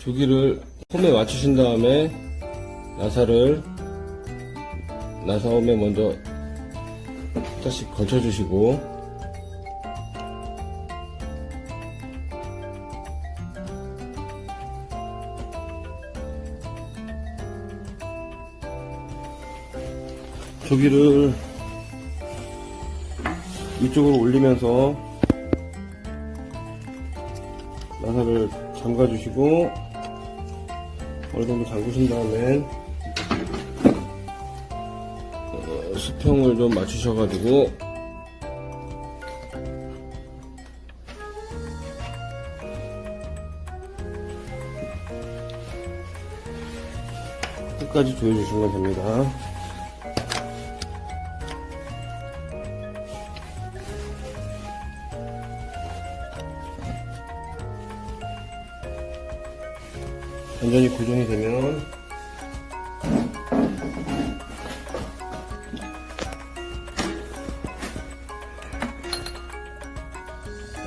주기를 홈에 맞추신 다음에 나사를 나사홈에 먼저 살짝씩 걸쳐주시고. 조기를 위쪽으로 올리면서 나사를 잠가주시고 어느 정도 잠그신 다음엔 어, 수평을 좀 맞추셔가지고 끝까지 조여주시면 됩니다. 완전히 고정이 되면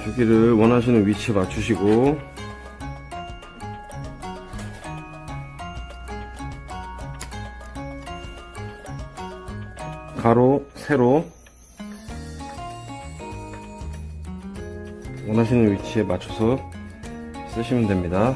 여기를 원하시는 위치에 맞추시고 가로, 세로 원하시는 위치에 맞춰서 쓰시면 됩니다.